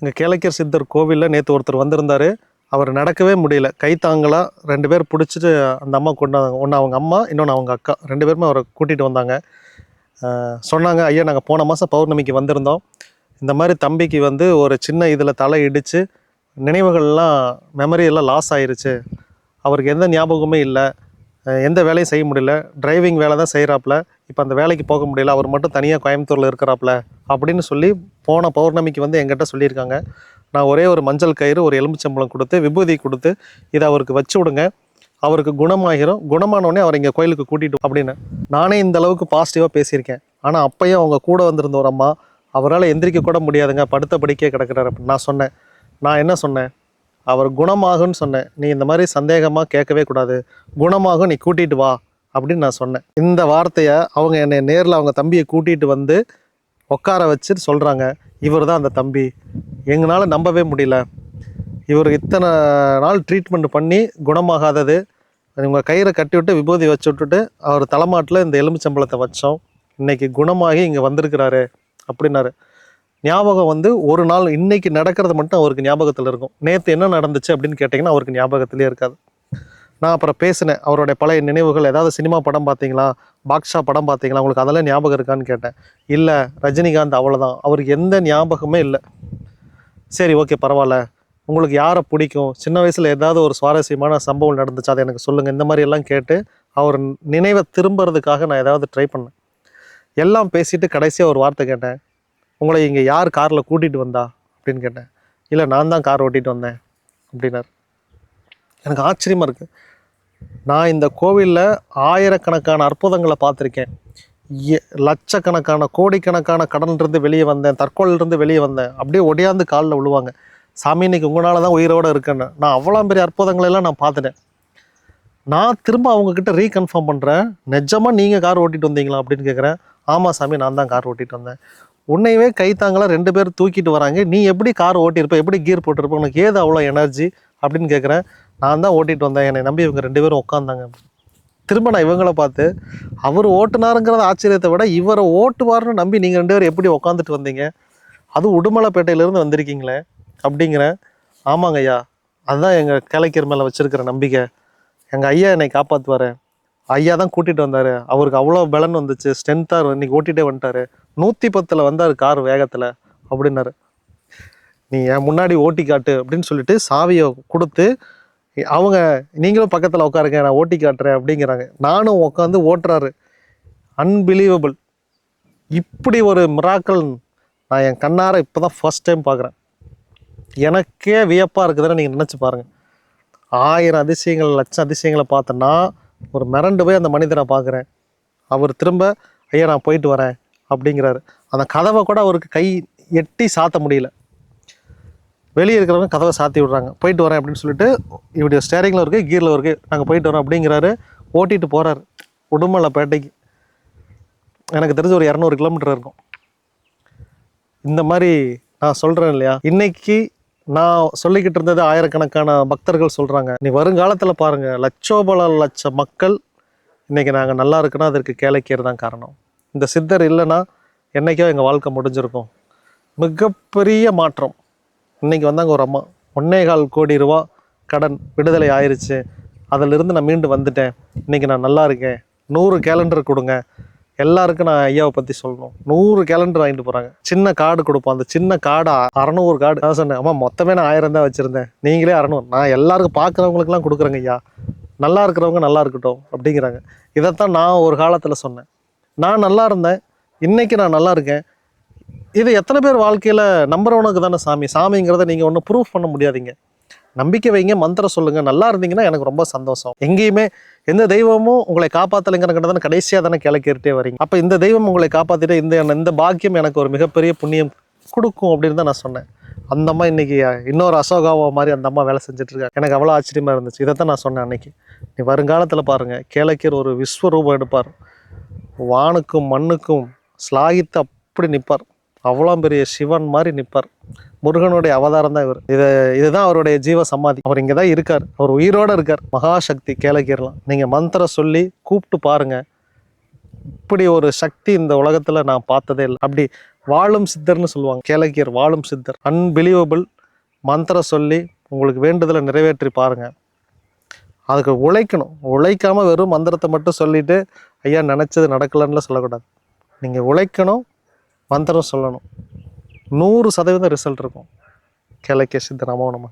இங்கே கேளக்கியர் சித்தர் கோவிலில் நேற்று ஒருத்தர் வந்திருந்தார். அவர் நடக்கவே முடியல. கை ரெண்டு பேர் பிடிச்சிட்டு அந்த அம்மா கொண்டாங்க ஒன்று அவங்க அம்மா இன்னொன்று அவங்க அக்கா. ரெண்டு பேருமே அவரை கூட்டிகிட்டு வந்தாங்க. சொன்னாங்க ஐயா நாங்கள் போன மாதம் பௌர்ணமிக்கு வந்திருந்தோம். இந்த மாதிரி தம்பிக்கு வந்து ஒரு சின்ன இதில் தலை இடித்து நினைவுகள்லாம் மெமரி எல்லாம் லாஸ் ஆயிடுச்சு அவருக்கு எந்த ஞாபகமே இல்லை. எந்த வேலையும் செய்ய முடியல. டிரைவிங் வேலை தான் செய்கிறாப்புல இப்போ அந்த வேலைக்கு போக முடியல. அவர் மட்டும் தனியாக கோயம்புத்தூரில் இருக்கிறாப்புல அப்படின்னு சொல்லி போன பௌர்ணமிக்கு வந்து எங்கிட்ட சொல்லியிருக்காங்க. நான் ஒரே ஒரு மஞ்சள் கயிறு ஒரு எலும்புச்சம்பளம் கொடுத்து விபூதி கொடுத்து இதை அவருக்கு வச்சு விடுங்க. அவருக்கு குணமாகிரும் குணமானோடனே அவர் இங்கே கோயிலுக்கு கூட்டிட்டு அப்படின்னு. நானே இந்த அளவுக்கு பாசிட்டிவாக பேசியிருக்கேன். ஆனால் அப்பயும் அவங்க கூட வந்திருந்த ஒரு அம்மா அவரால் எந்திரிக்க கூட முடியாதுங்க. படுத்த படிக்கே கிடக்கிறார் அப்படின்னு நான் சொன்னேன். நான் என்ன சொன்னேன்? அவர் குணமாகும்னு சொன்னேன். நீ இந்த மாதிரி சந்தேகமாக கேட்கவே கூடாது. குணமாகும் நீ கூட்டிகிட்டு வா அப்படின்னு நான் சொன்னேன். இந்த வார்த்தையை அவங்க என்னை நேரில் அவங்க தம்பியை கூட்டிகிட்டு வந்து உட்கார வச்சு சொல்கிறாங்க இவர் தான் அந்த தம்பி. எங்களால் நம்பவே முடியல. இவர் இத்தனை நாள் ட்ரீட்மெண்ட் பண்ணி குணமாகாதது. இவங்க கயிறை கட்டி விட்டு விபூதி வச்சு விட்டுட்டு அவர் தலைமாட்டில் இந்த எலுமிச்சம்பழத்தை வச்சோம். இன்றைக்கி குணமாகி இங்கே வந்திருக்கிறாரு அப்படின்னாரு. ஞாபகம் வந்து ஒரு நாள் இன்றைக்கி நடக்கிறது மட்டும் அவருக்கு ஞாபகத்தில் இருக்கும். நேற்று என்ன நடந்துச்சு அப்படின்னு கேட்டிங்கன்னா அவருக்கு ஞாபகத்திலே இருக்காது. நான் அப்புறம் பேசினேன். அவருடைய பழைய நினைவுகள் ஏதாவது சினிமா படம் பார்த்தீங்களா? பாக்ஷா படம் பார்த்தீங்களா? உங்களுக்கு அதெல்லாம் ஞாபகம் இருக்கான்னு கேட்டேன். இல்லை ரஜினிகாந்த் அவ்வளோதான் அவருக்கு எந்த ஞாபகமே இல்லை. சரி ஓகே பரவாயில்ல. உங்களுக்கு யாரை பிடிக்கும்? சின்ன வயசில் ஏதாவது ஒரு சுவாரஸ்யமான சம்பவம் நடந்துச்சு அதை எனக்கு சொல்லுங்கள் இந்த மாதிரியெல்லாம் கேட்டு அவர் நினைவை திரும்புறதுக்காக நான் ஏதாவது ட்ரை பண்ணேன். எல்லாம் பேசிட்டு கடைசியாக ஒரு வார்த்தை கேட்டேன். உங்களை இங்கே யார் காரில் கூட்டிகிட்டு வந்தா? அப்படின்னு கேட்டேன். இல்லை நான் தான் கார் ஓட்டிகிட்டு வந்தேன் அப்படின்னார். எனக்கு ஆச்சரியமாக இருக்குது நான் இந்த கோவிலில் ஆயிரக்கணக்கான அற்புதங்களை பார்த்துருக்கேன். லட்சக்கணக்கான கோடிக்கணக்கான கடன்லேருந்து வெளியே வந்தேன் தற்கொலையிலிருந்து வெளியே வந்தேன். அப்படியே ஒடியாந்து காலில் விழுவாங்க. சாமி இன்னைக்கு உங்களால் தான் உயிரோடு இருக்கேன்னு. நான் அவ்வளோ பெரிய அற்புதங்களெல்லாம் நான் பார்த்துட்டேன். நான் திரும்ப அவங்கக்கிட்ட ரீகன்ஃபார்ம் பண்ணுறேன் நிஜமாக நீங்கள் கார் ஓட்டிகிட்டு வந்தீங்களா அப்படின்னு கேட்குறேன் ஆமாம் சாமி நான் தான் கார் ஓட்டிகிட்டு வந்தேன். உன்னையவே கைத்தாங்களாக ரெண்டு பேர் தூக்கிட்டு வராங்க. நீ எப்படி கார் ஓட்டியிருப்ப எப்படி கீர் போட்டிருப்ப உனக்கு ஏது அவ்வளோ எனர்ஜி அப்படின்னு கேட்குறேன் நான் தான் ஓட்டிகிட்டு வந்தேன். என்னை நம்பி இவங்க ரெண்டு பேரும் உட்காந்தாங்க. திரும்ப நான் இவங்கள பார்த்து அவர் ஓட்டுனாருங்கிறத ஆச்சரியத்தை விட இவரை ஓட்டுவார்னு நம்பி நீங்கள் ரெண்டு பேரும் எப்படி உட்காந்துட்டு வந்தீங்க? அதுவும் உடுமலைப்பேட்டையிலேருந்து வந்திருக்கீங்களே அப்படிங்கிறேன் ஆமாங்க ஐயா. அதுதான் எங்கள் கிளைக்கர் மேலே வச்சுருக்கிற நம்பிக்கை. எங்கள் ஐயா என்னை காப்பாற்றுவார் ஐயா தான் கூட்டிகிட்டு வந்தார். அவருக்கு அவ்வளோ பலன் வந்துச்சு. ஸ்ட்ரென்த்தாக இன்றைக்கி ஓட்டிகிட்டே வந்துட்டாரு. நூற்றி பத்தில் வந்தார் கார் வேகத்தில் அப்படின்னாரு. நீ என் முன்னாடி ஓட்டி காட்டு அப்படின்னு சொல்லிட்டு சாவியை கொடுத்து அவங்க நீங்களும் பக்கத்தில் உட்காருங்க நான் ஓட்டி காட்டுறேன் அப்படிங்கிறாங்க. நானும் உட்காந்து ஓட்டுறாரு. அன்பிலீவபிள் இப்படி ஒரு மிராக்கள் நான் என் கண்ணார இப்போ தான் ஃபர்ஸ்ட் டைம் பார்க்குறேன் எனக்கே வியப்பாக இருக்குதுன்னு நீங்கள் நினச்சி பாருங்கள் ஆயிரம் அதிசயங்கள் லட்சம் அதிசயங்களை பார்த்தேன்னா ஒரு மிரண்டு போய் அந்த மனிதரை பார்க்குறேன் அவர் திரும்ப ஐயா நான் போயிட்டு வரேன் அப்படிங்கிறாரு. அந்த கதவை கூட அவருக்கு கை எட்டி சாத்த முடியல. வெளியே இருக்கிறவங்க கதவை சாத்தி விடுறாங்க. போயிட்டு வரேன் அப்படின்னு சொல்லிட்டு இவருடைய ஸ்டேரிங்கில் இருக்குது கீரில் இருக்குது நாங்கள் போயிட்டு வரோம் அப்படிங்கிறாரு. ஓட்டிட்டு போகிறாரு உடுமலைப்பேட்டைக்கு. எனக்கு தெரிஞ்ச ஒரு இரநூறு கிலோமீட்டர் இருக்கும். இந்த மாதிரி நான் சொல்கிறேன் இல்லையா? இன்னைக்கு நான் சொல்லிக்கிட்டு இருந்தது ஆயிரக்கணக்கான பக்தர்கள் சொல்கிறாங்க நீ வருங்காலத்தில் பாருங்கள் லட்சோபல லட்ச மக்கள் இன்றைக்கி நாங்கள் நல்லா இருக்குன்னா அதற்கு கேளைக்கேறு தான் காரணம். இந்த சித்தர் இல்லைன்னா என்னைக்கோ எங்கள் வாழ்க்கை முடிஞ்சிருக்கும். மிகப்பெரிய மாற்றம். இன்றைக்கி வந்தாங்க ஒரு அம்மா. ஒன்னே கால் கோடி ரூபா கடன் விடுதலை ஆயிடுச்சு அதிலிருந்து நான் மீண்டு வந்துட்டேன். இன்னைக்கு நான் நல்லா இருக்கேன். நூறு கேலண்டர் கொடுங்க. எல்லாருக்கும் நான் ஐயாவை பற்றி சொல்லணும். நூறு கேலண்டர் வாங்கிட்டு போகிறாங்க சின்ன கார்டு கொடுப்போம். அந்த சின்ன கார்டு அறநூறு கார்டு நான் சொன்னேன் அம்மா மொத்தமே நான் ஆயிரம் தான் வச்சுருந்தேன். நீங்களே அறநூறு. நான் எல்லாருக்கும் பார்க்குறவங்களுக்குலாம் கொடுக்குறேங்க ஐயா. நல்லா இருக்கிறவங்க நல்லா இருக்கட்டும் அப்படிங்கிறாங்க. இதைத்தான் நான் ஒரு காலத்தில் சொன்னேன். நான் நல்லா இருந்தேன். இன்றைக்கி நான் நல்லா இருக்கேன். இது எத்தனை பேர் வாழ்க்கையில் நம்புறவனுக்கு தானே சாமி? சாமிங்கிறத நீங்கள் ஒன்றும் ப்ரூஃப் பண்ண முடியாதீங்க. நம்பிக்கை வைங்க மந்திரம் சொல்லுங்கள் நல்லா இருந்தீங்கன்னா எனக்கு ரொம்ப சந்தோஷம். எங்கேயுமே எந்த தெய்வமும் உங்களை காப்பாற்றலைங்கிறக்கிட்ட தானே கடைசியாக தானே கிளக்கிட்டே வரீங்க. அப்போ இந்த தெய்வம் உங்களை காப்பாற்றிட்டு இந்த இந்த பாக்கியம் எனக்கு ஒரு மிகப்பெரிய புண்ணியம் கொடுக்கும் அப்படின்னு தான் நான் சொன்னேன். அந்த அம்மா இன்றைக்கி இன்னொரு அசோகாவோ மாதிரி அந்த அம்மா வேலை செஞ்சுட்ருக்காங்க. எனக்கு அவ்வளோ ஆச்சரியமா இருந்துச்சு. இதை தான் நான் சொன்னேன் அன்றைக்கி நீ வருங்காலத்தில் பாருங்கள் கேளக்கீர் ஒரு விஸ்வரூபம் எடுப்பார். வானுக்கும் மண்ணுக்கும் ஸ்லாகித்து அப்படி நிற்பார் அவ்வளோ பெரிய சிவன் மாதிரி நிற்பார் முருகனுடைய அவதாரம் தான் இவர். இது இதுதான் அவருடைய ஜீவ சமாதி. அவர் இங்கே தான் இருக்கார். அவர் உயிரோடு இருக்கார். மகாசக்தி கேளக்கீரலாம் நீங்கள் மந்திரம் சொல்லி கூப்பிட்டு பாருங்கள் இப்படி ஒரு சக்தி இந்த உலகத்தில் நான் பார்த்ததே இல்லை. அப்படி வாழும் சித்தர்னு சொல்லுவாங்க. கேளக்கியர் வாழும் சித்தர். அன்பிலீவபிள் மந்திரம் சொல்லி உங்களுக்கு வேண்டுதலை நிறைவேற்றி பாருங்கள் அதுக்கு உழைக்கணும். உழைக்காமல் வெறும் மந்திரத்தை மட்டும் சொல்லிவிட்டு ஐயா நினச்சது நடக்கலன்னுலாம் சொல்லக்கூடாது. நீங்கள் உழைக்கணும். மந்திரம் சொல்லணும். நூறு சதவீதம் ரிசல்ட் இருக்கும். கிழக்கே சித்த நமோ நம்ம.